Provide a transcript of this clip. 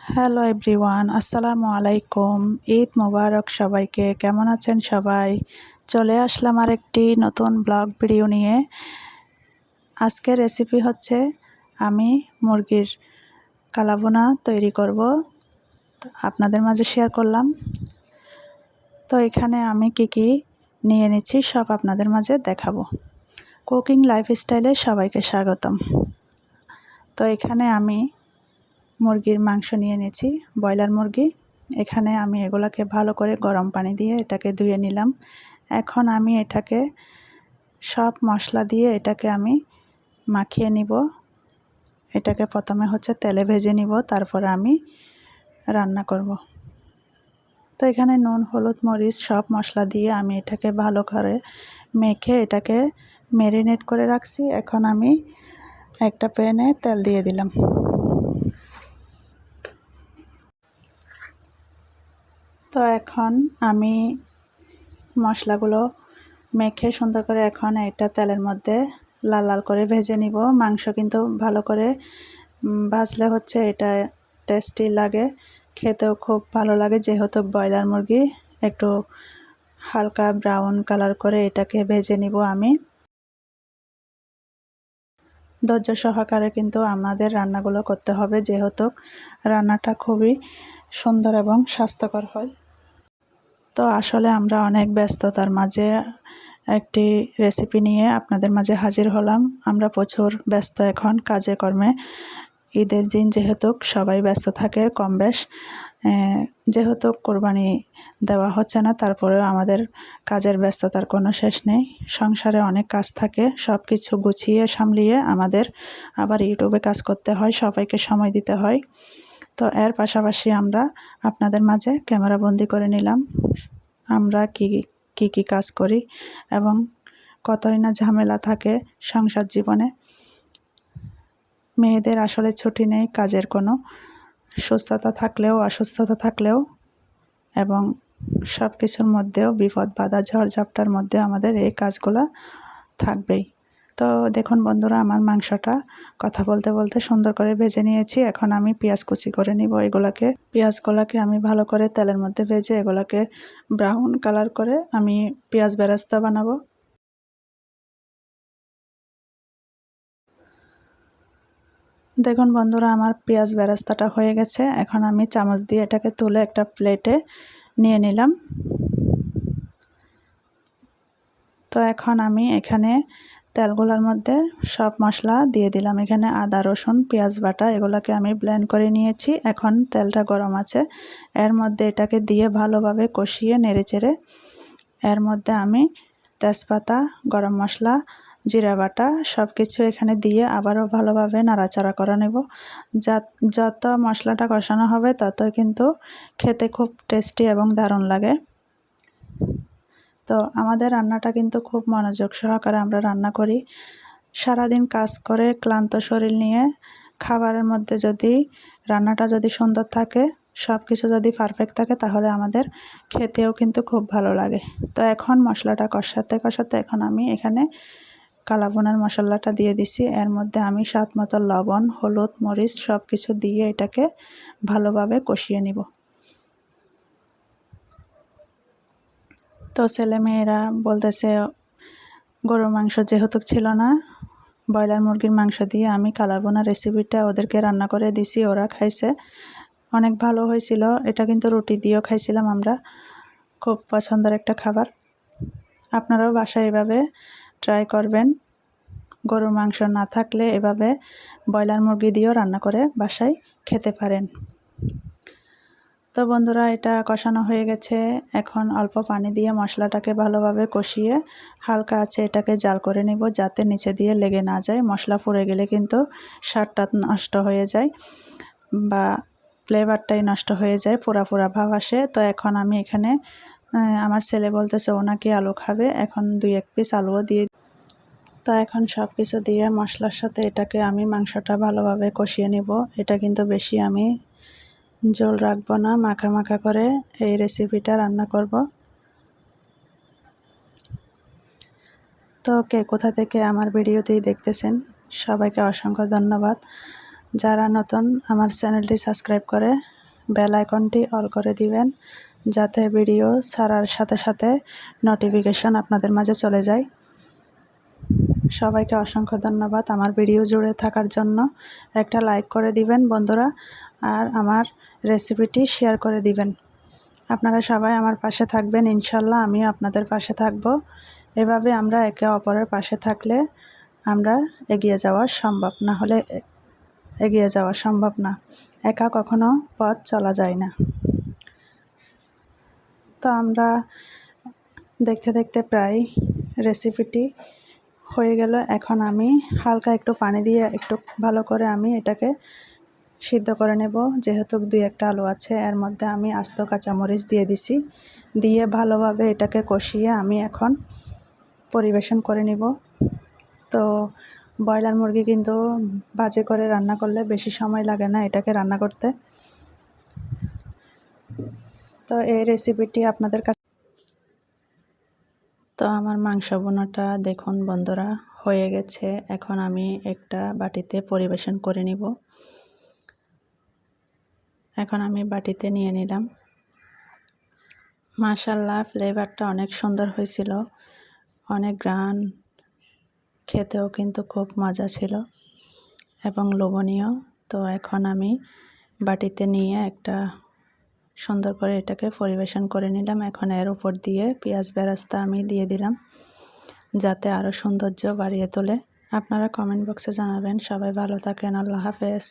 Hello everyone আসসালামু আলাইকুম ঈদ মোবারক সবাইকে। কেমন আছেন সবাই? চলে আসলাম আরেকটি নতুন ব্লগ ভিডিও নিয়ে। আজকের রেসিপি হচ্ছে আমি মুরগির কালাবোনা তৈরি করব। আপনাদের মাঝে শেয়ার করলাম। তো এখানে আমি কি কি নিয়ে নিচ্ছি সব আপনাদের মাঝে দেখাবো। কুকিং লাইফস্টাইলে সবাইকে স্বাগতম। তো এখানে আমি মুরগির মাংস নিয়ে নিয়েছি, ব্রয়লার মুরগি। এখানে আমি এগুলাকে ভালো করে গরম পানি দিয়ে এটাকে ধুয়ে নিলাম। এখন আমি এটাকে সব মশলা দিয়ে এটাকে আমি মাখিয়ে নিব। এটাকে প্রথমে হচ্ছে তেলে ভেজে নিব, তারপরে আমি রান্না করব। তো এখানে নুন, হলুদ, মরিচ সব মশলা দিয়ে আমি এটাকে ভালো করে মেখে এটাকে ম্যারিনেট করে রাখছি। এখন আমি একটা প্যানে তেল দিয়ে দিলাম। তো এখন আমি মশলাগুলো মেখে সুন্দর করে এখন এটা তেলের মধ্যে লাল লাল করে ভেজে নিব। মাংস কিন্তু ভালো করে ভাজলে হচ্ছে এটা টেস্টি লাগে, খেতেও খুব ভালো লাগে। যেহেতু ব্রয়লার মুরগি, একটু হালকা ব্রাউন কালার করে এটাকে ভেজে নিব আমি। ধৈর্য সহকারে কিন্তু আমাদের রান্নাগুলো করতে হবে, যেহেতু রান্নাটা খুবই সুন্দর এবং স্বাস্থ্যকর হয়। তো আসলে আমরা অনেক ব্যস্ততার মাঝে একটি রেসিপি নিয়ে আপনাদের মাঝে হাজির হলাম। আমরা প্রচুর ব্যস্ত এখন কাজে কর্মে। ঈদের দিন যেহেতু সবাই ব্যস্ত থাকে কম বেশ। যেহেতু কোরবানি দেওয়া হচ্ছে না, তারপরেও আমাদের কাজের ব্যস্ততার কোনো শেষ নেই। সংসারে অনেক কাজ থাকে সব কিছু গুছিয়ে সামলিয়ে আমাদের আবার ইউটিউবে কাজ করতে হয়, সবাইকে সময় দিতে হয়। তো এর পাশাপাশি আমরা আপনাদের মাঝে ক্যামেরা বন্দি করে নিলাম। আমরা কী কী কী কাজ করি এবং কতই না ঝামেলা থাকে সংসার জীবনে। মেয়েদের আসলে ছুটি নেই, কাজের কোনো সুস্থতা থাকলেও, অসুস্থতা থাকলেও এবং সব কিছুর মধ্যেও বিপদ বাধা, ঝড়ঝাপটার মধ্যে আমাদের এই কাজগুলো থাকবেই। তো দেখুন বন্ধুরা, আমার মাংসটা কথা বলতে বলতে সুন্দর করে ভেজে নিয়েছি। এখন আমি পেঁয়াজ কুচি করে নিব এগুলাকে। পেঁয়াজগুলোকে আমি ভালো করে তেলের মধ্যে ভেজে এগুলাকে ব্রাউন কালার করে আমি পেঁয়াজ বেরাস্তা বানাবো। দেখুন বন্ধুরা, আমার পেঁয়াজ বেরাস্তাটা হয়ে গেছে। এখন আমি চামচ দিয়ে এটাকে তুলে একটা প্লেটে নিয়ে নিলাম। তো এখন আমি এখানে তেলগুলোর মধ্যে সব মশলা দিয়ে দিলাম। এখানে আদা, রসুন, পেঁয়াজ বাটা এগুলোকে আমি ব্লেন্ড করে নিয়েছি। এখন তেলটা গরম আছে। এর মধ্যে এটাকে দিয়ে ভালোভাবে কষিয়ে নেড়েচেড়ে এর মধ্যে আমি তেজপাতা, গরম মশলা, জিরা বাটা সব কিছু এখানে দিয়ে আবারও ভালোভাবে নাড়াচাড়া করে নেব। যত মশলাটা কষানো হবে তত কিন্তু খেতে খুব টেস্টি এবং দারুণ লাগে। তো আমাদের রান্নাটা কিন্তু খুব মনোযোগ সহকারে আমরা রান্না করি। সারাদিন কাজ করে ক্লান্ত শরীর নিয়ে খাবারের মধ্যে যদি রান্নাটা যদি সুন্দর থাকে সব কিছু যদি পারফেক্ট থাকে, তাহলে আমাদের খেতেও কিন্তু খুব ভালো লাগে। তো এখন মশলাটা কষাতে কষাতে এখন আমি এখানে কালাবোনার মশলাটা দিয়ে দিছি। এর মধ্যে আমি স্বাদ মতো লবণ, হলুদ, মরিচ সব কিছু দিয়ে এটাকে ভালোভাবে কষিয়ে নিব। তো ছেলেমেয়েরা বলতেছে, গরুর মাংস যেহেতু ছিল না, ব্রয়লার মুরগির মাংস দিয়ে আমি কালাবোনা রেসিপিটা ওদেরকে রান্না করে দিছি, ওরা খাইছে। অনেক ভালো হয়েছিল, এটা কিন্তু রুটি দিয়েও খাইছিলাম আমরা, খুব পছন্দের একটা খাবার। আপনারাও বাসায় এভাবে ট্রাই করবেন। গরুর মাংস না থাকলে এভাবে ব্রয়লার মুরগি দিয়েও রান্না করে বাসায় খেতে পারেন। তো বন্ধুরা, এটা কষানো হয়ে গেছে। এখন অল্প পানি দিয়ে মশলাটাকে ভালোভাবে কষিয়ে হালকা আছে এটাকে জাল করে নিব যাতে নিচে দিয়ে লেগে না যায়। মশলা পুড়ে গেলে কিন্তু স্বাদটা নষ্ট হয়ে যায় বা ফ্লেভারটাই নষ্ট হয়ে যায়, পোড়া পোড়া ভাব আসে। তো এখন আমি এখানে আমার ছেলে বলতেছে, ও নাকি আলু খাবে। এখন দুই এক পিস আলুও দিয়ে তো এখন সব কিছু দিয়ে মশলার সাথে এটাকে আমি মাংসটা ভালোভাবে কষিয়ে নিব। এটা কিন্তু বেশি আমি জল রাখব না, মাখা মাখা করে এই রেসিপিটা রান্না করব। তো কে, কোথা থেকে আমার ভিডিওতেই দেখতেছেন, সবাইকে অসংখ্য ধন্যবাদ। যারা নতুন আমার চ্যানেলটি সাবস্ক্রাইব করে বেল আইকনটি অল করে দিবেন, যাতে ভিডিও ছাড়ার সাথে সাথে নোটিফিকেশন আপনাদের মাঝে চলে যায়। সবাইকে অসংখ্য ধন্যবাদ আমার ভিডিও জুড়ে থাকার জন্য। একটা লাইক করে দিবেন বন্ধুরা, আর আমার রেসিপিটি শেয়ার করে দিবেন। আপনারা সবাই আমার পাশে থাকবেন, ইনশাল্লাহ আমিও আপনাদের পাশে থাকব। এভাবে আমরা একে অপরের পাশে থাকলে আমরা এগিয়ে যাওয়া সম্ভব, না হলে এগিয়ে যাওয়া সম্ভব না। একা কখনো পথ চলা যায় না। তো আমরা দেখতে দেখতে প্রায় রেসিপিটি হয়ে গেল। এখন আমি হালকা একটু পানি দিয়ে একটু ভালো করে আমি এটাকে সিদ্ধ করে নেব। যেহেতু দুই একটা আলু আছে, এর মধ্যে আমি আস্ত কাঁচামরিচ দিয়ে দিছি। দিয়ে ভালোভাবে এটাকে কষিয়ে আমি এখন পরিবেশন করে নিব। তো ব্রয়লার মুরগি কিন্তু বাজে করে রান্না করলে বেশি সময় লাগে না এটাকে রান্না করতে। তো এই রেসিপিটি আপনাদের কাছে তো আমার মাংস বোনাটা দেখুন বন্ধুরা, হয়ে গেছে। এখন আমি একটা বাটিতে পরিবেশন করে নিব। এখন আমি বাটিতে নিয়ে নিলাম। মাশাল্লাহ ফ্লেভারটা অনেক সুন্দর হয়েছিল। অনেক গ্রান, খেতেও কিন্তু খুব মজা ছিল এবং লোভনীয়। তো এখন আমি বাটিতে নিয়ে একটা সুন্দর করে এটাকে পরিবেশন করে নিলাম। এখন এর উপর দিয়ে পেঁয়াজ বেরাস্তা আমি দিয়ে দিলাম যাতে আরও সৌন্দর্য বাড়িয়ে তোলে। আপনারা কমেন্ট বক্সে জানাবেন। সবাই ভালো থাকেন। আল্লাহ হাফেজ।